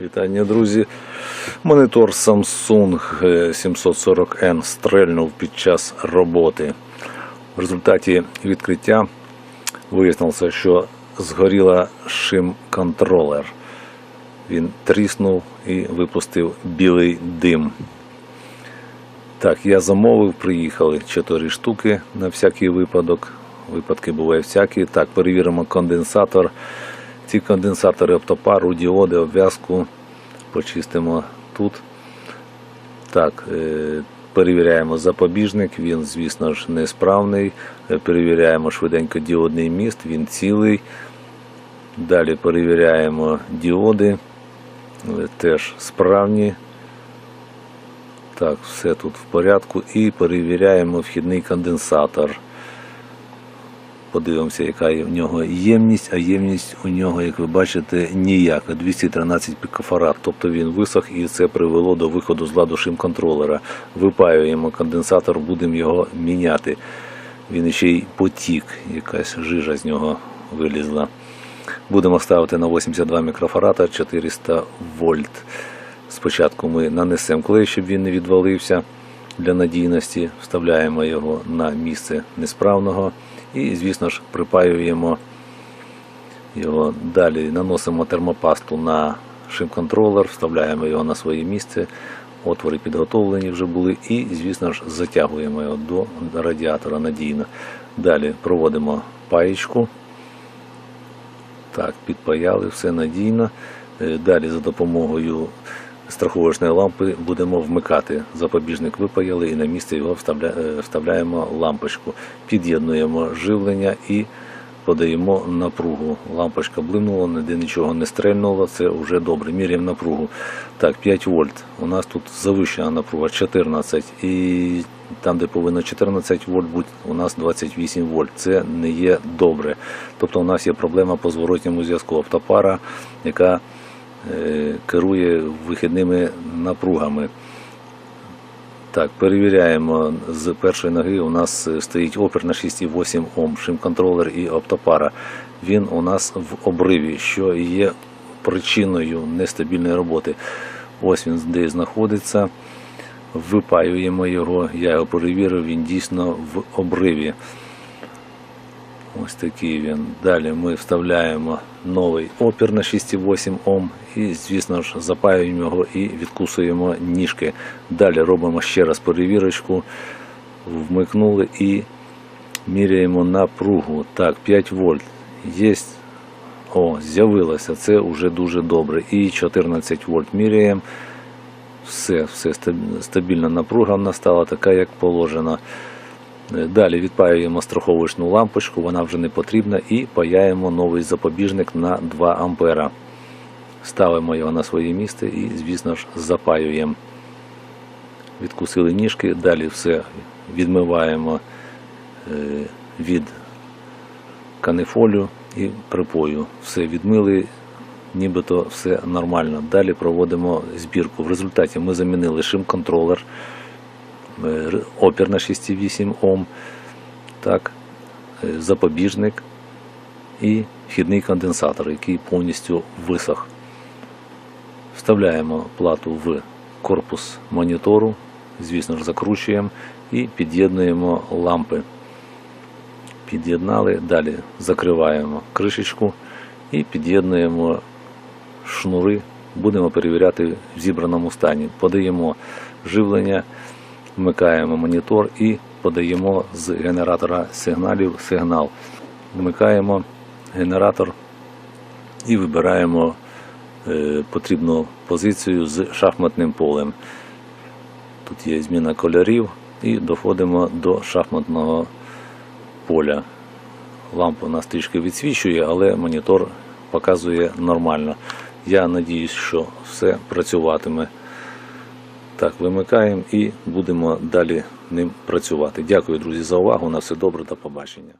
Вітання, друзі. Монітор Samsung 740N стрельнув під час роботи. В результаті відкриття вияснилося, що згоріла шим-контролер. Він тріснув і випустив білий дим. Так, я замовив, приїхали 4 штуки на всякий випадок. Випадки бувають всякі. Так, перевіримо конденсатор. Ці конденсатори оптопару, діоди, обв'язку почистимо тут. Так, е, перевіряємо запобіжник, він, звісно ж, несправний. Е, Перевіряємо швиденько діодний міст, він цілий. Далі перевіряємо діоди, е, теж справні. Так, все тут в порядку. І перевіряємо вхідний конденсатор. Подивимося, яка є в нього ємність, а ємність у нього, як ви бачите, ніяка 213 пікофарад. Тобто він висох і це привело до виходу з ладу шим-контролера. Випаюємо конденсатор, будемо його міняти. Він ще й потік, якась жижа з нього вилізла. Будемо ставити на 82 мікрофарада 400 вольт. Спочатку ми нанесемо клей, щоб він не відвалився для надійності. Вставляємо його на місце несправного і, звісно ж, припаюємо його. Далі наносимо термопасту на шим-контролер, вставляємо його на своє місце. Отвори підготовлені вже були, і, звісно ж, затягуємо його до радіатора надійно. Далі проводимо паєчку. Так, підпаяли, все надійно. Е, Далі за допомогою страховочної лампи будемо вмикати. Запобіжник випаяли і на місце його е, вставляємо лампочку. Під'єднуємо живлення і подаємо напругу. Лампочка блимнула, ніде нічого не стрельнуло, це вже добре. Міряємо напругу. Так, 5 вольт. У нас тут завищена напруга 14. І там, де повинно 14 вольт бути, у нас 28 вольт. Це не є добре. Тобто у нас є проблема по зворотньому зв'язку. Автопара, яка керує вихідними напругами. Так, перевіряємо з першої ноги. У нас е, стоїть опір на 6,8 Ом, шим-контролер і оптопара. Він у нас в обриві, що є причиною нестабільної роботи. Ось він де знаходиться. Випаюємо його. Я його перевірив, він дійсно в обриві. Ось такий він. Далі ми вставляємо новий опір на 6,8 Ом і, звісно ж, запаюємо його і відкусуємо ніжки. Далі робимо ще раз перевірочку. Вмикнули і міряємо напругу. Так, 5 вольт. Є. О, з'явилося. Це вже дуже добре. І 14 вольт міряємо. Все, все стабільна напруга в нас стала така, як положено. Далі відпаюємо страховочну лампочку, вона вже не потрібна, і паяємо новий запобіжник на 2 ампера. Ставимо його на своє місце і, звісно ж, запаюємо. Відкусили ніжки, далі все відмиваємо е, від канифолю і припою. Все відмили, нібито все нормально. Далі проводимо збірку. В результаті ми замінили шим-контролер опір на 6,8 Ом, так, е, запобіжник і вхідний конденсатор, який повністю висох. Вставляємо плату в корпус монітору, звісно ж, закручуємо і під'єднуємо лампи. Під'єднали, далі закриваємо кришечку і під'єднуємо шнури. Будемо перевіряти в зібраному стані. Подаємо живлення, вмикаємо монітор і подаємо з генератора сигналів сигнал. Вмикаємо генератор і вибираємо е, потрібну позицію з шахматним полем. Тут є зміна кольорів і доходимо до шахматного поля. Лампа у нас трішки відсвічує, але монітор показує нормально. Я надіюсь, що все працюватиме. Так, вимикаємо і будемо далі ним працювати. Дякую, друзі, за увагу. На все добре, до побачення.